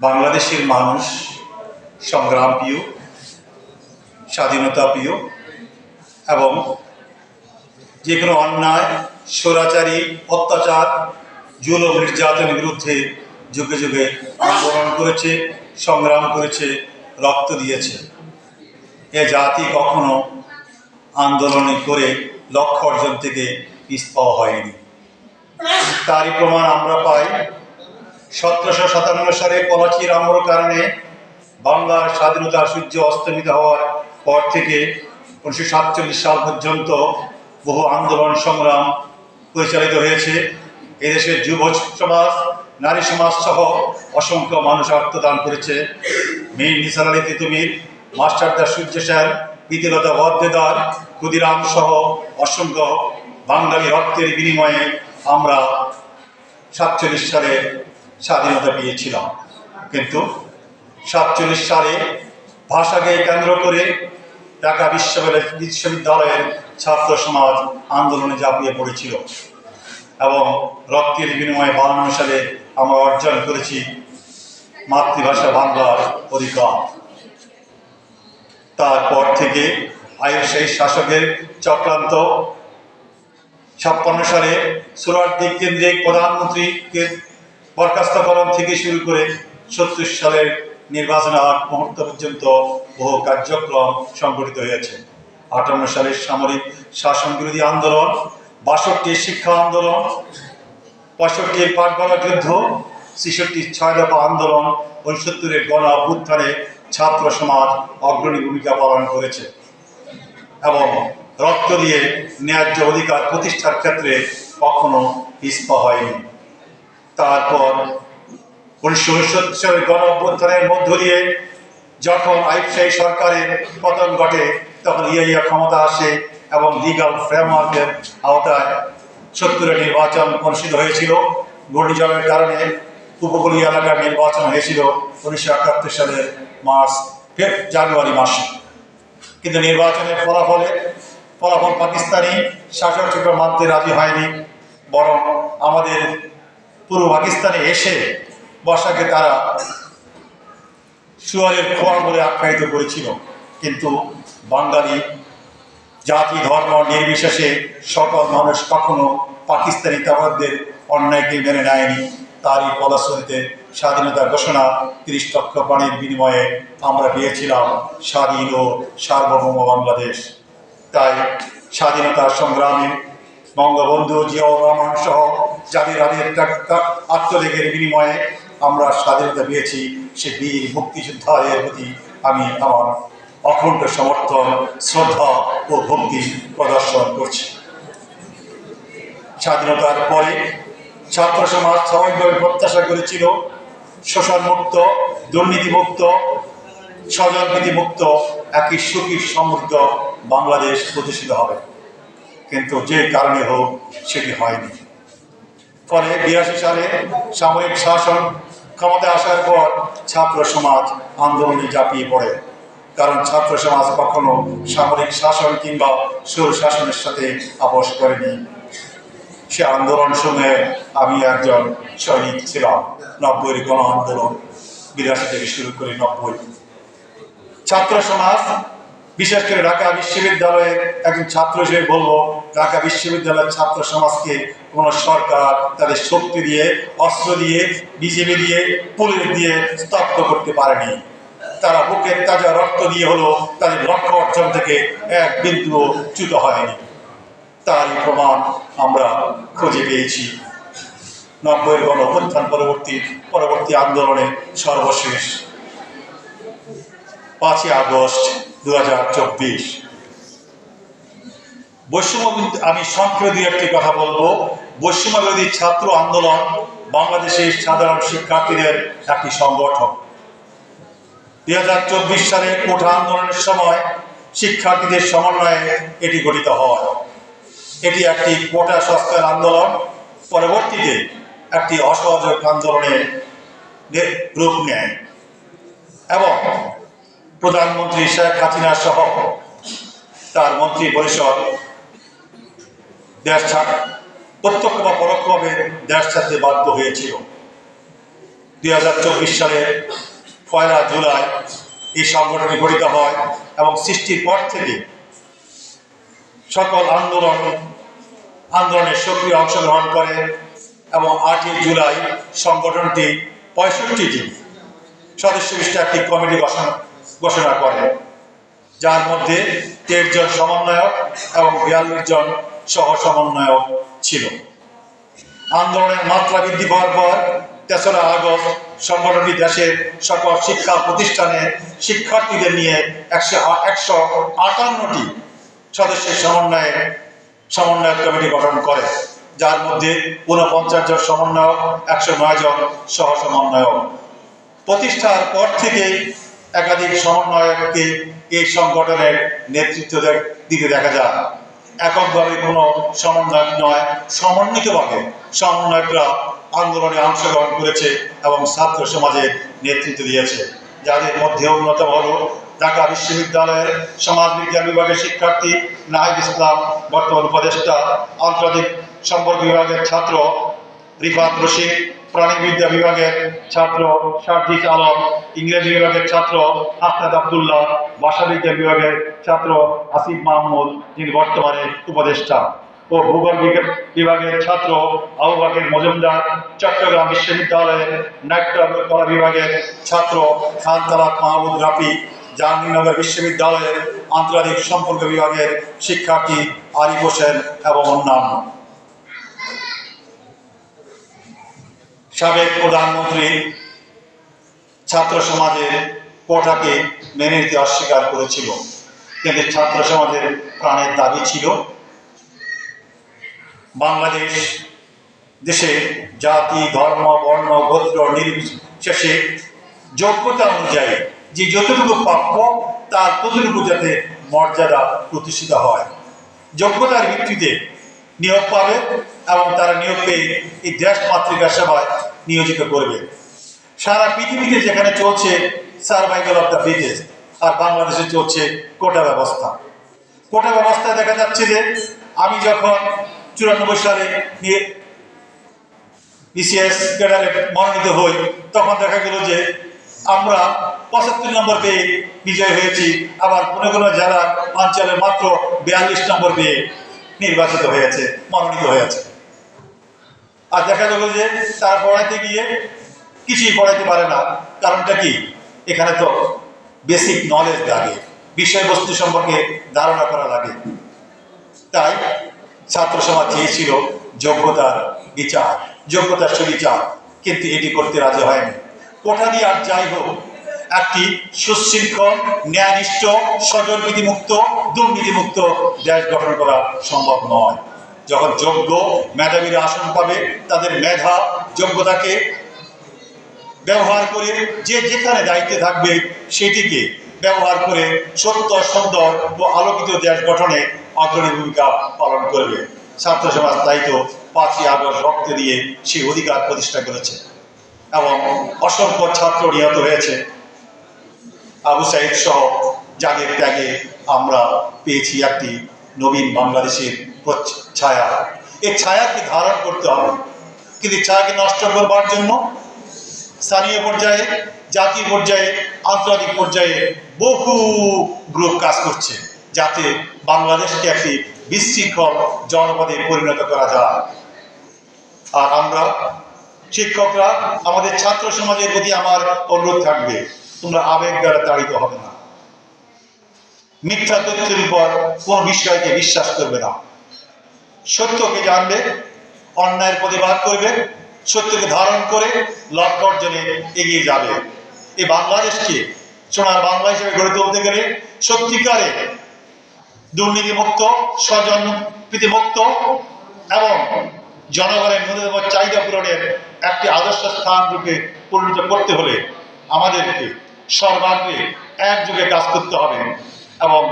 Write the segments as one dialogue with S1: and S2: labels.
S1: বাংলাদেশের মানুষ, সংগ্রাম প্রিয়, স্বাধীনতা প্রিয়, এবং যে কোনো অন্যায়, স্বৈরাচারী, অত্যাচার, জুলুম, নির্যাতনের বিরুদ্ধে যুগে যুগে আন্দোলন করেছে, সংগ্রাম করেছে, রক্ত দিয়েছে। এ জাতি কখনো আন্দোলনে করে লক্ষ্য অর্জন থেকে পিছ পাওয়া হয়নি। তারই প্রমাণ আমরা পাই সতেরোশো সাতান্ন সালে পলাচির আম্র কারণে বাংলার স্বাধীনতা সূর্য অস্তমিত হওয়ার পর থেকে উনিশশো সাতচল্লিশ সাল পর্যন্ত বহু আন্দোলন, সংগ্রাম পরিচালিত হয়েছে। এদেশের যুব সমাজ, নারী সমাজ সহ অসংখ্য মানুষ আত্মদান করেছে। মীর নিসার আলী তিতুমির মাস্টারদা সূর্য স্যার প্রীতিলতা বদ্দেদার ক্ষুদিরাম সহ অসংখ্য বাঙালি রক্তের বিনিময়ে আমরা সাতচল্লিশ সালে স্বাধীনতা পেয়েছিলাম। কিন্তু সাতচল্লিশ সালে ভাষাকে কেন্দ্র করে ঢাকা বিশ্ববিদ্যালয় বিশ্ববিদ্যালয়ের ছাত্র সমাজ আন্দোলনে ঝাঁপিয়ে পড়েছিল এবং রক্তের বিনিময়ে বাহান্ন সালে আমরা অর্জন করেছি মাতৃভাষা বাংলার অধিকার। তারপর থেকে আয়ুষ সেই শাসকের চক্রান্ত। ছাপ্পান্ন সালে সুরাটদি কেন্দ্রিক প্রধানমন্ত্রীকে বরখাস্তকরণ থেকে শুরু করে সত্তর সালের নির্বাচন আগ মুহূর্ত পর্যন্ত বহু কার্যক্রম সংগঠিত হয়েছে। আটান্ন সালের সামরিক শাসন বিরোধী আন্দোলন বাষট্টির শিক্ষা আন্দোলন, পঁয়ষট্টির পাটগণা যুদ্ধ, ছেষট্টির ছয় দফা আন্দোলন, উনসত্তরের গণ অভ্যুত্থানে ছাত্র সমাজ অগ্রণী ভূমিকা পালন করেছে এবং রক্ত দিয়ে ন্যায্য অধিকার প্রতিষ্ঠার ক্ষেত্রে কখনো পিছপা হয়নি। তারপর উনিশশো উনসত্তর গণ অভ্যুত্থানের মধ্য দিয়ে যখন আইপসাই সরকারের পতন ঘটে, তখন ইয়া ক্ষমতা আসে এবং লিগাল ফ্রেমওয়ার্কের আওতায় সত্তরের নির্বাচন অনুষ্ঠিত হয়েছিল। ঘূর্ণিঝড়ের কারণে উপকূলীয় এলাকার নির্বাচন হয়েছিল উনিশশো একাত্তর সালের মার্চ জানুয়ারি মাসে। কিন্তু নির্বাচনের ফলাফলে, ফলাফল পাকিস্তানি শাসক মানতে রাজি হয়নি, বরং আমাদের পূর্ব পাকিস্তানে এসে বর্ষাকে তারা সুয়ারের খোয়ার বলে আখ্যায়িত করেছিল। কিন্তু বাঙালি জাতি, ধর্ম নির্বিশেষে সকল মানুষ কখনো পাকিস্তানি তাবাদদের অন্যায়কে মেনে নেয়নি। তারই ফলশ্রুতিতে স্বাধীনতা ঘোষণা তিরিশ লক্ষ প্রাণীর বিনিময়ে আমরা পেয়েছিলাম স্বাধীন ও সার্বভৌম বাংলাদেশ। তাই স্বাধীনতার সংগ্রামে বঙ্গবন্ধু জিয়াউর রহমান সহ যাদের আদের আত্মত্যাগের বিনিময়ে আমরা স্বাধীনতা পেয়েছি, সে বীর মুক্তিযোদ্ধাদের প্রতি আমি আমার অখণ্ড সমর্থন, শ্রদ্ধা ও ভক্তি প্রদর্শন করছি। স্বাধীনতার পরে ছাত্র সমাজ স্বাভাবিকভাবে প্রত্যাশা করেছিল, শোষণ মুক্ত দুর্নীতিমুক্ত স্বজনপ্রীতি মুক্ত, একই সুখী সমৃদ্ধ বাংলাদেশ প্রতিষ্ঠিত হবে। কিন্তু যে কারণে হোক, সেটি হয়নি। ফলে বিরাশি সালে সামরিক শাসন ক্ষমতায় আসার পর ছাত্র সমাজ আন্দোলনে ঝাঁপিয়ে পড়ে। কারণ ছাত্র সমাজ কখনো সামরিক শাসন কিংবা সুর শাসনের সাথে আপোষ করেনি। সে আন্দোলন সময়ে আমি একজন সৈনিক ছিলাম। নব্বইয়ের গণ আন্দোলন বিরাশি থেকে শুরু করে নব্বই। ছাত্র সমাজ বিশেষ করে ঢাকা বিশ্ববিদ্যালয়ের একজন ছাত্র হিসেবে বলব ঢাকা বিশ্ববিদ্যালয়ের ছাত্র সমাজকে কোন সরকার তাদের শক্তি দিয়ে, অস্ত্র দিয়ে বিজেপি দিয়ে, পুলিশ দিয়ে স্তব্ধ করতে পারেনি। তারা বুকের তাজা রক্ত দিয়ে হলো তাদের লক্ষ্য অর্জন থেকে এক বিন্দুও চ্যুত হয়নি। তারই প্রমাণ আমরা খুঁজে পেয়েছি। নব্বইয়ের গণ অভ্যুত্থান পরবর্তী পরবর্তী আন্দোলনে সর্বশেষ। পাঁচই আগস্ট দু হাজার চব্বিশ। বৈষম্য আমি সংক্ষেপে দুই একটি কথা বলব। বৈষম্য ছাত্র আন্দোলন বাংলাদেশের সাধারণ শিক্ষার্থীদের একটি সংগঠন। দুই হাজার চব্বিশ সালে কোঠা আন্দোলনের সময় শিক্ষার্থীদের সমন্বয়ে এটি গঠিত হয়। এটি একটি কোটা সংস্কার আন্দোলন। পরবর্তীতে একটি অসহযোগ আন্দোলনে রূপ নেয়। এবং প্রধানমন্ত্রী শেখ হাসিনা সহ তার মন্ত্রী পরিষদ, দেশ ছাড় প্রত্যক্ষ বা পরোক্ষভাবে দেশ ছাড়তে বাধ্য হয়েছিল। দুই হাজার চব্বিশ সালের পয়লা জুলাই এই সংগঠনটি গঠিত হয় এবং সৃষ্টির পর থেকে সকল আন্দোলন আন্দোলনে সক্রিয় অংশগ্রহণ করে এবং আটই জুলাই সংগঠনটি পঁয়ষট্টিটি সদস্য বিশিষ্ট একটি কমিটি ঘোষণা ঘোষণা করে, যার মধ্যে তেইশ জন সমন্বয়ক এবং বিয়াল্লিশ জন সহ সমন্বয়ক ছিল। আন্দোলনের মাত্রা বৃদ্ধি পাওয়ার পর তেসরা আগস্ট সংগঠনটি দেশের সকল শিক্ষা প্রতিষ্ঠানে শিক্ষার্থীদের নিয়ে একশো একশো আটান্নটি সদস্যের সমন্বয়ে সমন্বয়ক কমিটি গঠন করে, যার মধ্যে ঊনপঞ্চাশ জন সমন্বয়ক, একশো নয় জন সহ সমন্বয়ক। প্রতিষ্ঠার পর থেকে একাধিক সমন্বয়ককে এই সংগঠনের নেতৃত্ব দিতে দেখা যায় এককভাবে কোনো সমন্বয়ক নয়, সমন্বিতভাবে সমন্বয়করা আন্দোলনে অংশগ্রহণ করেছে এবং ছাত্র সমাজের নেতৃত্ব দিয়েছে। যাদের মধ্যে অন্যতম হল ঢাকা বিশ্ববিদ্যালয়ের সমাজ বিজ্ঞান বিভাগের শিক্ষার্থী নাহিদ ইসলাম, বর্তমান উপদেষ্টা, আন্তর্জাতিক সম্পর্ক বিভাগের ছাত্র রিফাত রশিদ প্রাণীবিদ্যা বিভাগের ছাত্র সার্জিস আলম, ইংরেজি বিভাগের ছাত্র আহমেদ আবদুল্লাহ ভাষাবিজ্ঞান বিভাগের ছাত্র আসিফ মাহমুদ, যিনি বর্তমানে উপদেষ্টা। ও ভূগোল বিভাগের ছাত্র আবু বাকের মজুমদার, চট্টগ্রাম বিশ্ববিদ্যালয়ের নাট্যকলা বিভাগের ছাত্র খান তালাক মাহমুদ রাফি, জাহাঙ্গীরনগর বিশ্ববিদ্যালয়ের আন্তর্জাতিক সম্পর্ক বিভাগের শিক্ষার্থী আরিফ হোসেন এবং অন্যান্য। সাবেক প্রধানমন্ত্রী ছাত্র সমাজের কোটাকে মেনে নিতে অস্বীকার করেছিল। কিন্তু ছাত্র সমাজের প্রাণের দাবি ছিল, বাংলাদেশ দেশে জাতি, ধর্ম, বর্ণ, গোত্র, নির্বিশেষে যোগ্যতা অনুযায়ী যে যতটুকু প্রাপ্য, তার ততটুকু যাতে মর্যাদা প্রতিষ্ঠিত হয়। যোগ্যতার ভিত্তিতে নিয়োগ পাবে এবং তারা নিয়োগ পেয়ে এই দেশ মাতৃকা সেবায় নিয়োজিত করবে। সারা পৃথিবীতে যেখানে চলছে সার্ভাইভাল অফ দ্য ফিটেস্ট আর বাংলাদেশে চলছে কোটা ব্যবস্থা। কোটা ব্যবস্থায় দেখা যাচ্ছে যে আমি যখন চুরানব্বই সালে বিসিএস ক্যাডারে মনোনীত হই, তখন দেখা গেল যে আমরা পঁচাত্তর নম্বর পেয়ে বিজয় হয়েছি, আবার কোনো কোনো যারা অঞ্চলে মাত্র বিয়াল্লিশ নম্বর পেয়ে নির্বাচিত হয়েছে, মনোনীত হয়েছে। আর দেখা গেল যে তারা পড়াইতে গিয়ে কিছুই পড়াইতে পারে না। কারণটা কি? এখানে তো বেসিক নলেজ লাগে, বিষয়বস্তু সম্পর্কে ধারণা করা লাগে। তাই ছাত্র সমাজ চেয়েছিল যোগ্যতার বিচার, যোগ্যতার সুবিচার, কিন্তু এটি করতে রাজি হয়নি। কোঠা দিয়ে আর যাই হোক, একটি সুশৃঙ্খল, ন্যায়নিষ্ঠ, স্বজনবিধিমুক্ত, দুর্নীতিমুক্ত দেশ গঠন করা সম্ভব নয়। যখন যোগ্য মেধাবীরা আসন পাবে, তাদের মেধা যোগ্যতাকে ব্যবহার করে যে যেখানে দায়িত্বে থাকবে সেটিকে ব্যবহার করে সত্য, সুন্দর ও আলোকিত দেশ গঠনে অগ্রণী ভূমিকা পালন করবে। ছাত্র সমাজ তাই তো পাঁচই আগস্ট রক্ত দিয়ে সেই অধিকার প্রতিষ্ঠা করেছে এবং অসংখ্য ছাত্র নিহত হয়েছে। আবু সাইদ সহ যাদের ত্যাগে আমরা পেয়েছি একটি নবীন বাংলাদেশের ছায়া। এই ছায়াকে ধারণ করতে হবে। কিন্তু ছায়াকে নষ্ট করবার জন্য স্থানীয় পর্যায়ে, জাতীয় পর্যায়ে, আন্তর্জাতিক পর্যায়ে বহু গ্রুপ কাজ করছে যাতে বাংলাদেশকে একটি বিশৃঙ্খল জনপদে পরিণত করা যায়। আর আমরা শিক্ষকরা, আমাদের ছাত্র সমাজের প্রতি আমার অনুরোধ থাকবে, তোমরা আবেগ দ্বারা তাড়িত হবে না। মিথ্যা তথ্যের উপর কোন বিষয়কে বিশ্বাস করবে না। সত্যকে জানবে, অন্যায়ের প্রতিবাদ করবে, সত্যকে ধারণ করে লক্ষ্য অর্জনে এগিয়ে যাবে। এই বাংলাদেশকে, সোনার বাংলা হিসেবে গড়ে তুলতে গেলে সত্যিকারে দুর্নীতিমুক্ত স্বজন প্রীতিমুক্ত এবং জনগণের ন্যূনতম চাহিদা পূরণের একটি আদর্শ স্থান রূপে পরিণত করতে হলে আমাদেরকে সর্বাগ্রে একযোগে কাজ করতে হবে এবং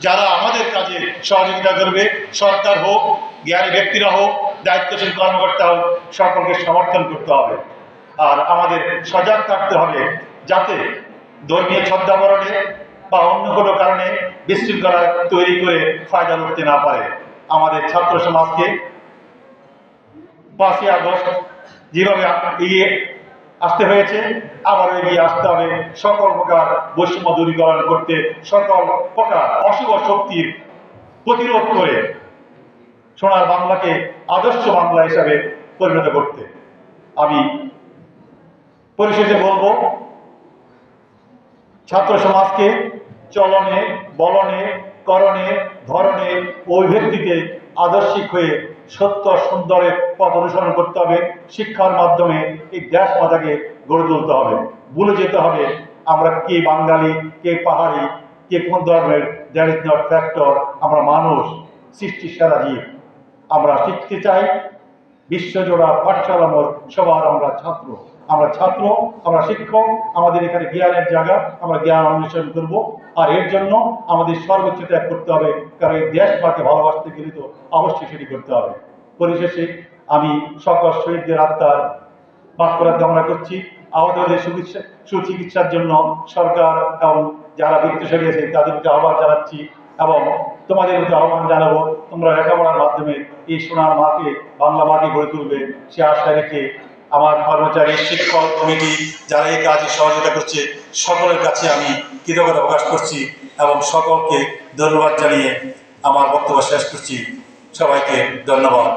S1: যারা আমাদের কাজে সহযোগিতা করবে, সরকার হোক, জ্ঞানী ব্যক্তিরা হোক, দায়িত্বশীল কর্মকর্তা হোক, সকলকে সমর্থন করতে হবে। আর আমাদের সজাগ থাকতে হবে যাতে ধর্মীয় ছদ্মাবরণে বা অন্য কোনো কারণে বিশৃঙ্খলা তৈরি করে ফায়দা লুটতে না পারে। আমাদের ছাত্র সমাজকে পাঁচই আগস্ট যেভাবে এগিয়ে
S2: আসতে হয়েছে। আবার এগিয়ে আসতে হবে। সকল প্রকার বৈষম্য দূরীকরণ করতে সকল প্রকার অশুভ শক্তির প্রতিরোধ করে সোনার বাংলাকে আদর্শ বাংলা হিসাবে পরিণত করতে। আমি পরিশেষে বলব, ছাত্র সমাজকে চলনে, বলনে করণে ধরনে ও অভিব্যক্তিতে আদর্শিক হয়ে সত্য সুন্দরের পথ অনুসরণ করতে হবে। শিক্ষার মাধ্যমে এই দেশ মাতাকে গড়ে তুলতে হবে। ভুলে যেতে হবে আমরা কে বাঙালি, কে পাহাড়ি, কে কোন ধর্মের। দ্যাট ইজ নট ফ্যাক্টর আমরা মানুষ সৃষ্টির সেরা জীব। আমরা শিখতে চাই, বিশ্বজোড়া পাঠশালা মোর সবার আমরা ছাত্র। আমরা ছাত্র, আমরা শিক্ষক, আমাদের এখানে জ্ঞানের জায়গা, আমরা জ্ঞান অন্বেষণ করব। আর এর জন্য আমাদের সর্বোচ্চ ত্যাগ করতে হবে, কারণ এই দেশ মাকে ভালোবাসতে গেলে তো অবশ্যই সেটি করতে হবে। পরিশেষে আমি সকল শহীদদের আত্মার মাত্রা কামনা করছি। আহতদের সুচিকিৎসা সুচিকিৎসার জন্য সরকার এবং যারা বৃত্তশালী আছে, তাদেরকে আহ্বান জানাচ্ছি এবং তোমাদের প্রতি আহ্বান জানাব, তোমরা লেখাপড়ার মাধ্যমে এই সোনার মাকে, বাংলা মাকে গড়ে তুলবে। সে আশা রেখে আমার কর্মচারী, শিক্ষক, কমিটি যারা এই কাজে সহযোগিতা করছে, সকলের কাছে আমি কৃতজ্ঞতা প্রকাশ করছি এবং সকলকে ধন্যবাদ জানিয়ে আমার বক্তব্য শেষ করছি। সবাইকে ধন্যবাদ।